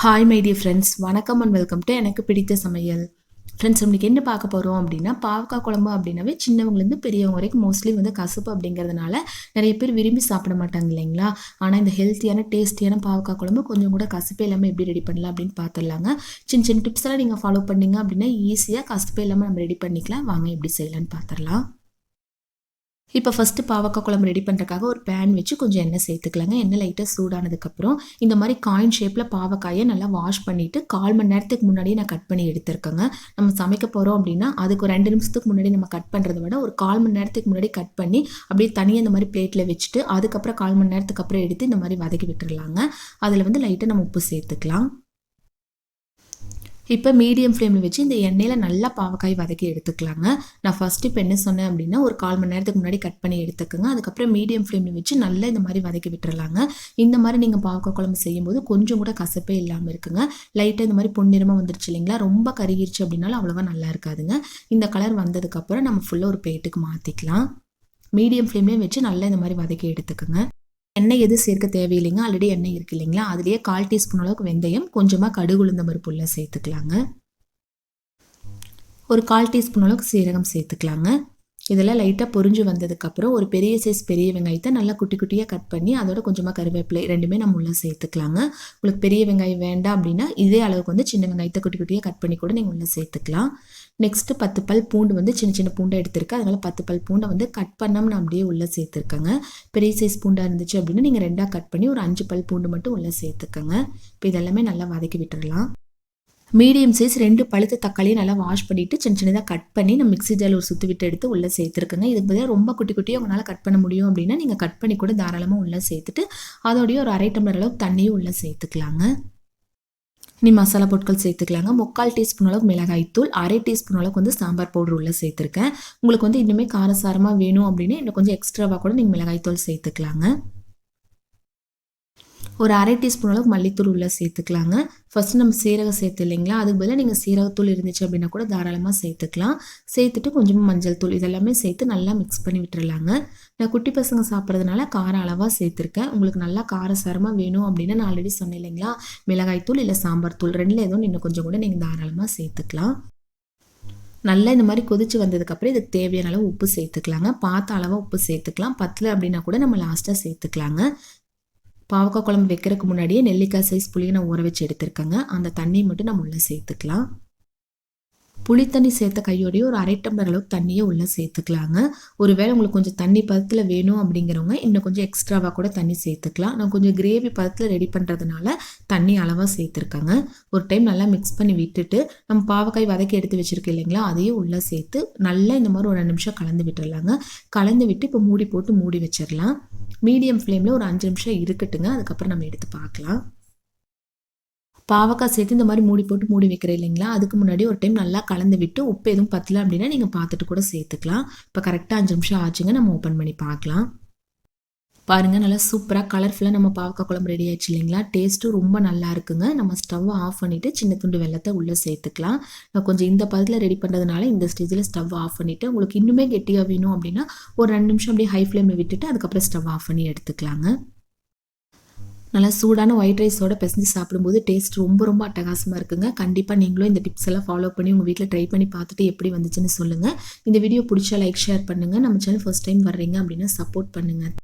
Hi my dear friends வணக்கம் and welcome to எனக்கு பிடித்த சமையல். ஃப்ரெண்ட்ஸ் நம்மளுக்கு என்ன பார்க்க போகிறோம் அப்படின்னா பாவக்காய் குழம்பு அப்படின்னாவே சின்னவங்கலேருந்து பெரியவங்க வரைக்கும் மோஸ்ட்லி வந்து கசப்பு அப்படிங்கிறதுனால நிறைய பேர் விரும்பி சாப்பிட மாட்டாங்க இல்லைங்களா? ஆனால் இந்த ஹெல்த்தியான டேஸ்டியான பாவக்காய் குழம்பு கொஞ்சம் கூட கசப்பே இல்லாமல் எப்படி ரெடி பண்ணலாம் அப்படின்னு பார்த்துடலாங்க. சின்ன சின்ன டிப்ஸ் எல்லாம் நீங்கள் ஃபாலோ பண்ணீங்க அப்படின்னா ஈஸியாக கசப்பே இல்லாமல் நம்ம ரெடி பண்ணிக்கலாம். வாங்க எப்படி செய்யலான்னு பார்த்துடலாம். இப்போ ஃபஸ்ட்டு பாவக்காய் குழம்பு ரெடி பண்ணுறக்காக ஒரு பேன் வச்சு கொஞ்சம் எண்ணெய் சேர்த்துக்கலாங்க. எண்ணெய் லைட்டாக சூடானதுக்கப்புறம் இந்த மாதிரி காயின் ஷேப்பில் பாவக்காயை நல்லா வாஷ் பண்ணிவிட்டு கால் மணி நேரத்துக்கு முன்னாடியே நான் கட் பண்ணி எடுத்திருக்கேங்க. நம்ம சமைக்க போகிறோம் அப்படின்னா அதுக்கு ஒரு ரெண்டு நிமிஷத்துக்கு முன்னாடி நம்ம கட் பண்ணுறத விட ஒரு கால் மணி நேரத்துக்கு முன்னாடி கட் பண்ணி அப்படியே தனியாக இந்த மாதிரி பிளேட்டில் வச்சுட்டு அதுக்கப்புறம் கால் மணி நேரத்துக்கு அப்புறம் எடுத்து இந்த மாதிரி வதக்கி விட்டுருலாங்க அதில் வந்து லைட்டாக நம்ம உப்பு சேர்த்துக்கலாம். இப்போ மீடியம் ஃப்ளேமில் வச்சு இந்த எண்ணெயில் நல்லா பாவக்காய் வதக்கி எடுத்துக்கலாங்க. நான் ஃபஸ்ட்டு இப்போ என்ன சொன்னேன் அப்படின்னா ஒரு கால் மணி நேரத்துக்கு முன்னாடி கட் பண்ணி எடுத்துக்கோங்க. அதுக்கப்புறம் மீடியம் ஃப்ளேமில் வச்சு நல்லா இந்த மாதிரி வதக்கி விட்டுறலாங்க. இந்த மாதிரி நீங்கள் பாவக்காய் குழம்பு செய்யும்போது கொஞ்சம் கூட கசப்பே இல்லாமல் இருக்குங்க. லைட்டாக இந்த மாதிரி பொன்னிறமாக வந்துருச்சு இல்லைங்களா? ரொம்ப கருகிருச்சு அப்படின்னாலும் அவ்வளோவா நல்லா இருக்காதுங்க. இந்த கலர் வந்ததுக்கப்புறம் நம்ம ஃபுல்லாக ஒரு பிளேட்டுக்கு மாற்றிக்கலாம் மீடியம் ஃப்ளேம்லேயும் வச்சு நல்லா இந்த மாதிரி வதக்கி எடுத்துக்கோங்க. எண்ணெய் எதுவும் சேர்க்க தேவையில்லைங்க. ஆல்ரெடி எண்ணெய் இருக்கு இல்லைங்களா? அதுலேயே கால் டீஸ்பூன் அளவுக்கு வெந்தயம் கொஞ்சமாக கடுகு உளுந்த பருப்புள்ள சேர்த்துக்கலாங்க. ஒரு கால் டீஸ்பூன் அளவுக்கு சீரகம் சேர்த்துக்கலாங்க. இதெல்லாம் லைட்டாக பொறிஞ்சு வந்ததுக்கப்புறம் ஒரு பெரிய சைஸ் பெரிய வெங்காயத்தை நல்லா குட்டி குட்டியாக கட் பண்ணி அதோட கொஞ்சமாக கருவேப்பிலை ரெண்டுமே நம்ம உள்ளே சேர்த்துக்கலாங்க. உங்களுக்கு பெரிய வெங்காயம் வேண்டாம் அப்படின்னா இதே அளவுக்கு வந்து சின்ன வெங்காயத்தை குட்டி குட்டியாக கட் பண்ணி கூட நீங்கள் உள்ளே சேர்த்துக்கலாம். நெக்ஸ்ட்டு பத்து பல் பூண்டு வந்து சின்ன சின்ன பூண்டை எடுத்திருக்கேன் அதனால் பத்து பல் பூண்டை வந்து கட் பண்ணாமல் நான் அப்படியே உள்ளே சேர்த்துருக்கேங்க. பெரிய சைஸ் பூண்டாக இருந்துச்சு அப்படின்னா நீங்கள் ரெண்டாக கட் பண்ணி ஒரு அஞ்சு பல் பூண்டு மட்டும் உள்ளே சேர்த்துக்கோங்க. இப்போ இதெல்லாமே நல்லா வதக்கி விட்டுடலாம் மீடியம் சைஸ் ரெண்டு பழுத்த தக்காளியை நல்லா வாஷ் பண்ணிவிட்டு சின்ன சின்னதாக கட் பண்ணி நம்ம மிக்ஸி ஜால் ஒரு சுற்றி விட்டு எடுத்து உள்ளே சேர்த்துருக்குங்க. இதுக்கு பதிலாக ரொம்ப குட்டி குட்டியாக உங்களால் கட் பண்ண முடியும் அப்படின்னா நீங்கள் கட் பண்ணி கூட தாராளமாக உள்ளே சேர்த்துட்டு அதோடய ஒரு அரை டம்ளர் அளவுக்கு தண்ணியும் உள்ளே சேர்த்துக்கலாங்க. இனி மசாலா பொருட்கள் சேர்த்துக்கலாங்க. முக்கால் டீஸ்பூன் அளவுக்கு மிளகாய்த்தூள் அரை டீஸ்பூன் அளவுக்கு வந்து சாம்பார் பவுடர் உள்ளே சேர்த்துருக்கேன். உங்களுக்கு வந்து இன்னுமே காரசாரமாக வேணும் அப்படின்னா இன்னும் கொஞ்சம் எக்ஸ்ட்ராவாக கூட நீங்கள் மிளகாய்த்தூள் சேர்த்துக்கலாங்க. ஒரு அரை டீஸ்பூன் அளவுக்கு மல்லித்தூள் உள்ளே சேர்த்துக்கலாங்க. ஃபஸ்ட்டு நம்ம சீரகம் சேர்த்து இல்லைங்களா? அதுக்கு பதிலாக நீங்கள் சீரகத்தூள் இருந்துச்சு அப்படின்னா கூட தாராளமாக சேர்த்துக்கலாம். சேர்த்துட்டு கொஞ்சமாக மஞ்சள் தூள் இதெல்லாமே சேர்த்து நல்லா மிக்ஸ் பண்ணி விட்டுறலாங்க. நான் குட்டி பசங்க சாப்பிட்றதுனால காரம் அளவாக சேர்த்துருக்கேன். உங்களுக்கு நல்லா காரசாரமாக வேணும் அப்படின்னா நான் ஆல்ரெடி சொன்னேன் இல்லைங்களா? மிளகாய் தூள் இல்லை சாம்பார் தூள் ரெண்டில் எதுவும் இன்னும் கொஞ்சம் கூட நீங்கள் தாராளமாக சேர்த்துக்கலாம். நல்லா இந்த மாதிரி கொதிச்சு வந்ததுக்கப்புறம் இதுக்கு தேவையான அளவு உப்பு சேர்த்துக்கலாங்க. பார்த்த அளவாக உப்பு சேர்த்துக்கலாம். பத்தில் அப்படின்னா கூட நம்ம லாஸ்ட்டாக சேர்த்துக்கலாங்க. பாவக்காய் குழம்பு வைக்கிறதுக்கு முன்னாடியே நெல்லிக்காய் சைஸ் புளியை நான் ஊற வச்சு எடுத்திருக்கேங்க. அந்த தண்ணியை மட்டும் நம்ம உள்ளே சேர்த்துக்கலாம். புளி தண்ணி சேர்த்த கையோடய ஒரு அரை டம்ளர் அளவுக்கு தண்ணியை உள்ளே சேர்த்துக்கலாங்க. ஒருவேளை உங்களுக்கு கொஞ்சம் தண்ணி பதத்தில் வேணும் அப்படிங்கிறவங்க இன்னும் கொஞ்சம் எக்ஸ்ட்ராவாக கூட தண்ணி சேர்த்துக்கலாம். நான் கொஞ்சம் கிரேவி பதத்தில் ரெடி பண்ணுறதுனால தண்ணி அளவாக சேர்த்துருக்காங்க. ஒரு டைம் நல்லா மிக்ஸ் பண்ணி விட்டுட்டு நம்ம பாவக்காய் வதக்கி எடுத்து வச்சுருக்கோம் இல்லைங்களா அதையும் உள்ளே சேர்த்து நல்லா இந்த மாதிரி ஒரு நிமிஷம் கலந்து விட்டுடலாங்க கலந்து விட்டு இப்போ மூடி போட்டு மூடி வச்சிடலாம். மீடியம் ஃப்ளேமில் ஒரு அஞ்சு நிமிஷம் இருக்கட்டுங்க. அதுக்கப்புறம் நம்ம எடுத்து பார்க்கலாம். பாவக்காய் சேர்த்து இந்த மாதிரி மூடி போட்டு மூடி வைக்கிறேன் இல்லைங்களா? அதுக்கு முன்னாடி ஒரு டைம் நல்லா கலந்து விட்டு உப்பு எதுவும் பத்தல அப்படின்னா நீங்கள் பார்த்துட்டு கூட சேர்த்துக்கலாம். இப்போ கரெக்டாக அஞ்சு நிமிஷம் ஆச்சுங்க. நம்ம ஓப்பன் பண்ணி பார்க்கலாம். பாருங்கள் நல்லா சூப்பராக கலர்ஃபுல்லாக நம்ம பாவக்காய் குழம்பு ரெடி ஆயிடுச்சு இல்லைங்களா? டேஸ்ட்டும் ரொம்ப நல்லா இருக்குங்க. நம்ம ஸ்டவ்வை ஆஃப் பண்ணிவிட்டு சின்ன துண்டு வெள்ளத்தை உள்ளே சேர்த்துக்கலாம். நான் கொஞ்சம் இந்த பதத்தில் ரெடி பண்ணுறதுனால இந்த ஸ்டேஜில் ஸ்டவ் ஆஃப் பண்ணிவிட்டு உங்களுக்கு இன்னுமே கெட்டியாக வேணும் அப்படின்னா ஒரு ரெண்டு நிமிஷம் அப்படியே ஹை ஃப்ளேமில் விட்டுட்டு அதுக்கப்புறம் ஸ்டவ் ஆஃப் பண்ணி எடுத்துக்கலாங்க. நல்லா சூடான ஒயிட் ரைஸோட பிசைஞ்சு சாப்பிடும்போது டேஸ்ட் ரொம்ப ரொம்ப அட்டகாசமாக இருக்குங்க. கண்டிப்பாக நீங்களும் இந்த டிப்ஸ் எல்லாம் ஃபாலோ பண்ணி உங்கள் வீட்டில் ட்ரை பண்ணி பார்த்துட்டு எப்படி வந்துச்சுன்னு சொல்லுங்கள் இந்த வீடியோ பிடிச்சா லைக் ஷேர் பண்ணுங்கள் நம்ம சேனல் ஃபஸ்ட் டைம் வர்றீங்க அப்படின்னா சப்போர்ட் பண்ணுங்கள்